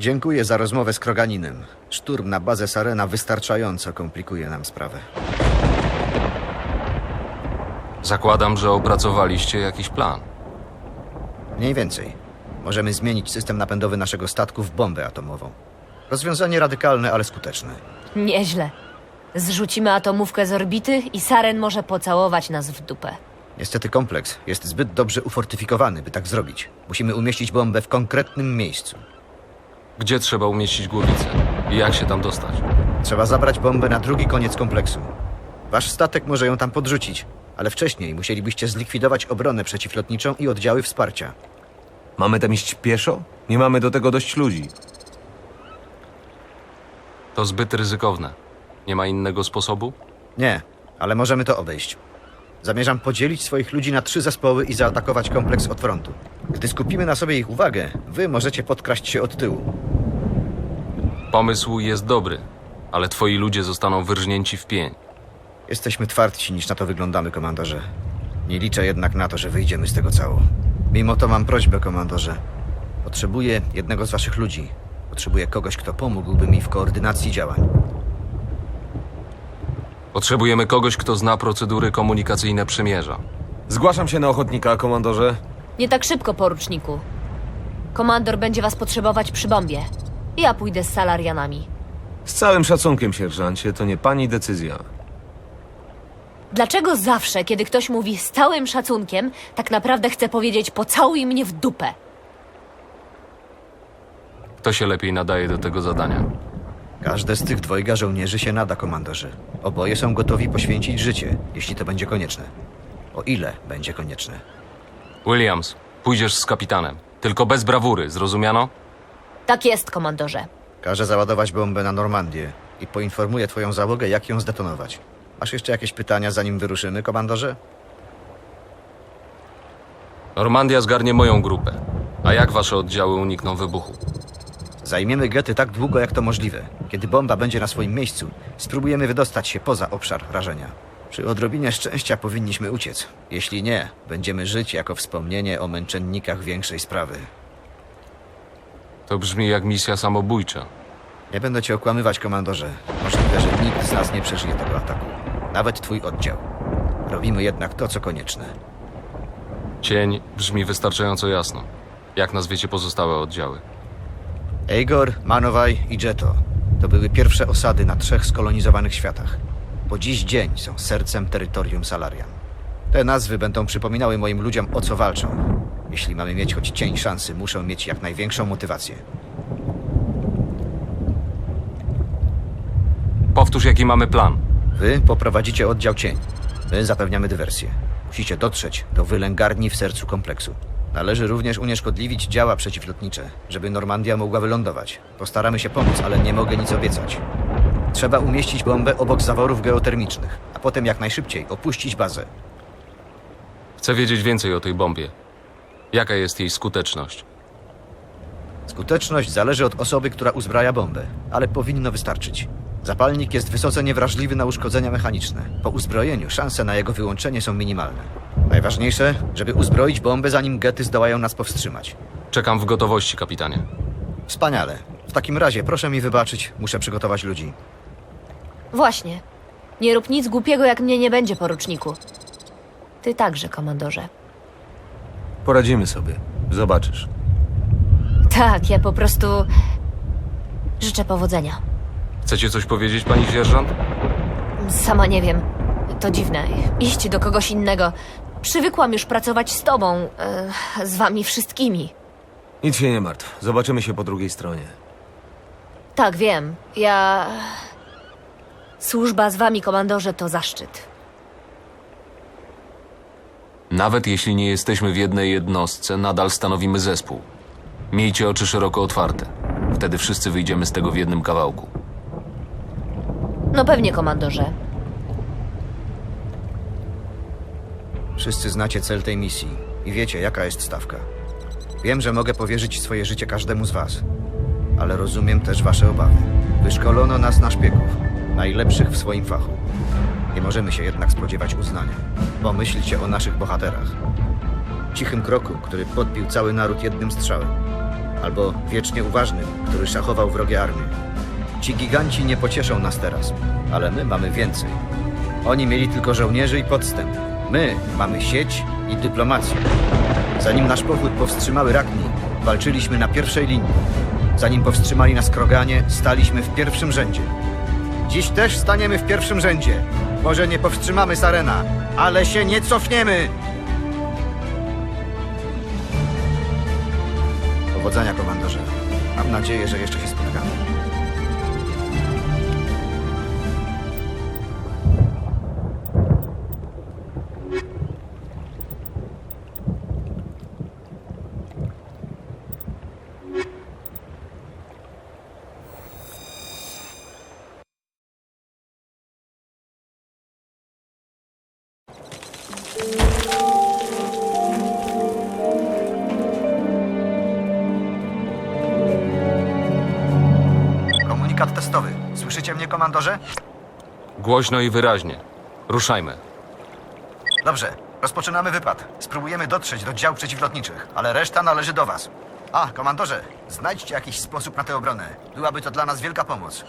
Dziękuję za rozmowę z Kroganinem. Szturm na bazę Sarena wystarczająco komplikuje nam sprawę. Zakładam, że opracowaliście jakiś plan. Mniej więcej. Możemy zmienić system napędowy naszego statku w bombę atomową. Rozwiązanie radykalne, ale skuteczne. Nieźle. Zrzucimy atomówkę z orbity i Saren może pocałować nas w dupę. Niestety kompleks jest zbyt dobrze ufortyfikowany, by tak zrobić. Musimy umieścić bombę w konkretnym miejscu. Gdzie trzeba umieścić głowicę? I jak się tam dostać? Trzeba zabrać bombę na drugi koniec kompleksu. Wasz statek może ją tam podrzucić, ale wcześniej musielibyście zlikwidować obronę przeciwlotniczą i oddziały wsparcia. Mamy tam iść pieszo? Nie mamy do tego dość ludzi. To zbyt ryzykowne. Nie ma innego sposobu? Nie, ale możemy to obejść. Zamierzam podzielić swoich ludzi na trzy zespoły i zaatakować kompleks od frontu. Gdy skupimy na sobie ich uwagę, wy możecie podkraść się od tyłu. Pomysł jest dobry, ale twoi ludzie zostaną wyrżnięci w pień. Jesteśmy twardsi niż na to wyglądamy, komandorze. Nie liczę jednak na to, że wyjdziemy z tego cało. Mimo to mam prośbę, komandorze. Potrzebuję jednego z waszych ludzi. Potrzebuję kogoś, kto pomógłby mi w koordynacji działań. Potrzebujemy kogoś, kto zna procedury komunikacyjne przymierza. Zgłaszam się na ochotnika, komandorze. Nie tak szybko, poruczniku. Komandor będzie was potrzebować przy bombie. Ja pójdę z salarianami. Z całym szacunkiem, sierżancie, to nie pani decyzja. Dlaczego zawsze, kiedy ktoś mówi z całym szacunkiem, tak naprawdę chce powiedzieć pocałuj mnie w dupę? Kto się lepiej nadaje do tego zadania? Każde z tych dwojga żołnierzy się nada, komandorze. Oboje są gotowi poświęcić życie, jeśli to będzie konieczne. O ile będzie konieczne. Williams, pójdziesz z kapitanem. Tylko bez brawury, zrozumiano? Tak jest, komandorze. Każę załadować bombę na Normandię i poinformuję twoją załogę, jak ją zdetonować. Masz jeszcze jakieś pytania, zanim wyruszymy, komandorze? Normandia zgarnie moją grupę. A jak wasze oddziały unikną wybuchu? Zajmiemy gety tak długo, jak to możliwe. Kiedy bomba będzie na swoim miejscu, spróbujemy wydostać się poza obszar rażenia. Przy odrobinie szczęścia powinniśmy uciec. Jeśli nie, będziemy żyć jako wspomnienie o męczennikach większej sprawy. To brzmi jak misja samobójcza. Nie będę cię okłamywać, komandorze. Możliwe, że nikt z nas nie przeżyje tego ataku. Nawet twój oddział. Robimy jednak to, co konieczne. Cień brzmi wystarczająco jasno. Jak nazwiecie pozostałe oddziały? Eigor, Manowaj i Jeto to były pierwsze osady na trzech skolonizowanych światach. Po dziś dzień są sercem terytorium Salarian. Te nazwy będą przypominały moim ludziom, o co walczą. Jeśli mamy mieć choć cień szansy, muszą mieć jak największą motywację. Powtórz, jaki mamy plan. Wy poprowadzicie oddział cień. My zapewniamy dywersję. Musicie dotrzeć do wylęgarni w sercu kompleksu. Należy również unieszkodliwić działa przeciwlotnicze, żeby Normandia mogła wylądować. Postaramy się pomóc, ale nie mogę nic obiecać. Trzeba umieścić bombę obok zaworów geotermicznych, a potem jak najszybciej opuścić bazę. Chcę wiedzieć więcej o tej bombie. Jaka jest jej skuteczność? Skuteczność zależy od osoby, która uzbraja bombę, ale powinno wystarczyć. Zapalnik jest wysoce niewrażliwy na uszkodzenia mechaniczne. Po uzbrojeniu szanse na jego wyłączenie są minimalne. Najważniejsze, żeby uzbroić bombę, zanim gety zdołają nas powstrzymać. Czekam w gotowości, kapitanie. Wspaniale. W takim razie proszę mi wybaczyć, muszę przygotować ludzi. Właśnie. Nie rób nic głupiego, jak mnie nie będzie, poruczniku. Ty także, komandorze. Poradzimy sobie. Zobaczysz. Tak, ja po prostu. Życzę powodzenia. Chcecie coś powiedzieć, pani sierżant? Sama nie wiem. To dziwne. Iść do kogoś innego. Przywykłam już pracować z tobą, e, z wami wszystkimi. Nic się nie martw. Zobaczymy się po drugiej stronie. Tak, wiem. Ja. Służba z wami, komandorze, to zaszczyt. Nawet jeśli nie jesteśmy w jednej jednostce, nadal stanowimy zespół. Miejcie oczy szeroko otwarte. Wtedy wszyscy wyjdziemy z tego w jednym kawałku. No pewnie, komandorze. Wszyscy znacie cel tej misji i wiecie, jaka jest stawka. Wiem, że mogę powierzyć swoje życie każdemu z was, ale rozumiem też wasze obawy. Wyszkolono nas na szpiegów, najlepszych w swoim fachu. Nie możemy się jednak spodziewać uznania. Pomyślcie o naszych bohaterach. Cichym kroku, który podbił cały naród jednym strzałem. albo wiecznie uważnym, który szachował wrogie armie. Ci giganci nie pocieszą nas teraz, ale my mamy więcej. Oni mieli tylko żołnierzy i podstęp. My mamy sieć i dyplomację. Zanim nasz pochód powstrzymały Rakni, walczyliśmy na pierwszej linii. Zanim powstrzymali nas Kroganie, staliśmy w pierwszym rzędzie. Dziś też staniemy w pierwszym rzędzie. Może nie powstrzymamy Sarena, ale się nie cofniemy! Powodzenia, komandorze. Mam nadzieję, że jeszcze się spotkamy. Testowy. Słyszycie mnie, komandorze? Głośno i wyraźnie. Ruszajmy. Dobrze, rozpoczynamy wypad. Spróbujemy dotrzeć do dział przeciwlotniczych, ale reszta należy do was. A, komandorze, znajdźcie jakiś sposób na tę obronę. Byłaby to dla nas wielka pomoc.